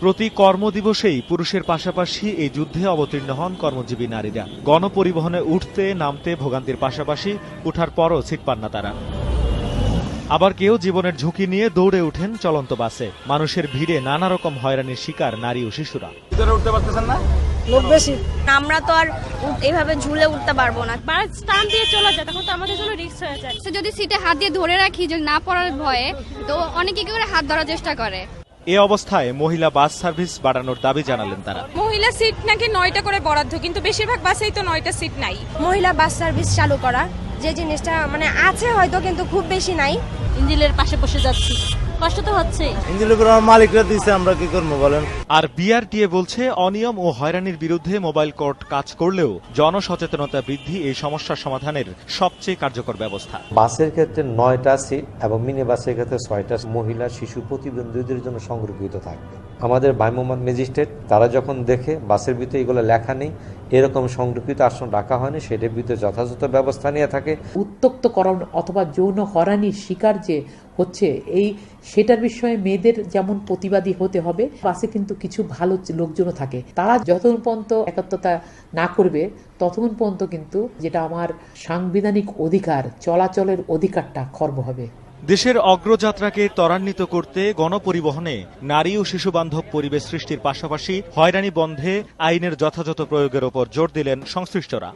প্রতি কর্মদিবসেই পুরুষের পাশাপাশি এই যুদ্ধে অবতীর্ণ হন কর্মজীবী নারীরা। গণপরিবহনে উঠতে নামতে ভোগান্তির পাশাপাশি উঠার পরও সিট পান না তারা। আবার কেউ জীবনের ঝুঁকি নিয়ে দৌড়ে ওঠেন চলন্ত বাসে। মানুষের ভিড়ে নানা রকম হয়রানির শিকার নারী ও শিশুরা। উঠতে পারতেছেন না? লোক বেশি। আমরা তো আর এভাবে ঝুলে উঠতে পারব না। বাস টান দিয়ে চলে যায় তখন তো আমাদের জন্য রিস্ক হয়ে যায়। যদি সিটে হাত দিয়ে ধরে রাখি যে না পড়ার ভয়ে তো অনেকে কি করে হাত ধরার চেষ্টা করে। এ অবস্থায় মহিলা বাস সার্ভিস বাড়ানোর দাবি জানালেন তারা। মহিলা সিট নাকি নয়টা করে বরাদ্দ কিন্তু বেশিরভাগ বাসেই তো নয়টা সিট নাই। মহিলা বাস সার্ভিস চালু করা যে জিনিসটা মানে আছে হয়তো কিন্তু খুব বেশি নাই। ইঞ্জিলের পাশে বসে যাচ্ছি। কষ্ট তো হচ্ছে মালিকরা দিছে আমরা কি করব বলেন? আর বিআরটিএ বলছে অনিয়ম ও হয়রানির বিরুদ্ধে মোবাইল কোর্ট কাজ করলেও জনসচেতনতা বৃদ্ধি এই সমস্যার সমাধানের সবচেয়ে কার্যকর ব্যবস্থা। বাসের ক্ষেত্রে নয়টা সিট এবং মিনি বাসের ক্ষেত্রে ছয়টা মহিলা শিশু প্রতিবন্ধীদের জন্য সংরক্ষিত থাকবে। আমাদের ভ্রাম্যমাণ ম্যাজিস্ট্রেট, তারা যখন দেখে, বাসের ভিতরে এগুলো লেখা নেই, এরকম সংরক্ষিত আসন রাখা হয়নি, সেটার ভিতরে যথাযথ ব্যবস্থা নিয়ে থাকে। উত্তক্তকরণ অথবা যৌন হরানির শিকার যে হচ্ছে, এই সেটার বিষয়ে মেয়েদের যেমন প্রতিবাদী হতে হবে, বাসে কিন্তু কিছু ভালো লোকজনও থাকে। তারা যতক্ষণ পর্যন্ত একাত্মতা না করবে, ততক্ষণ পর্যন্ত কিন্তু যেটা আমার সাংবিধানিক অধিকার, চলাচলের অধিকারটা খর্ব হবে। দেশের অগ্রযাত্রাকে ত্বরান্বিত করতে গণপরিবহনে নারী ও শিশু বান্ধব পরিবেশ সৃষ্টির পাশাপাশি হয়রানি বন্ধে আইনের যথাযথ প্রয়োগের ওপর জোর দিলেন সংশ্লিষ্টরা।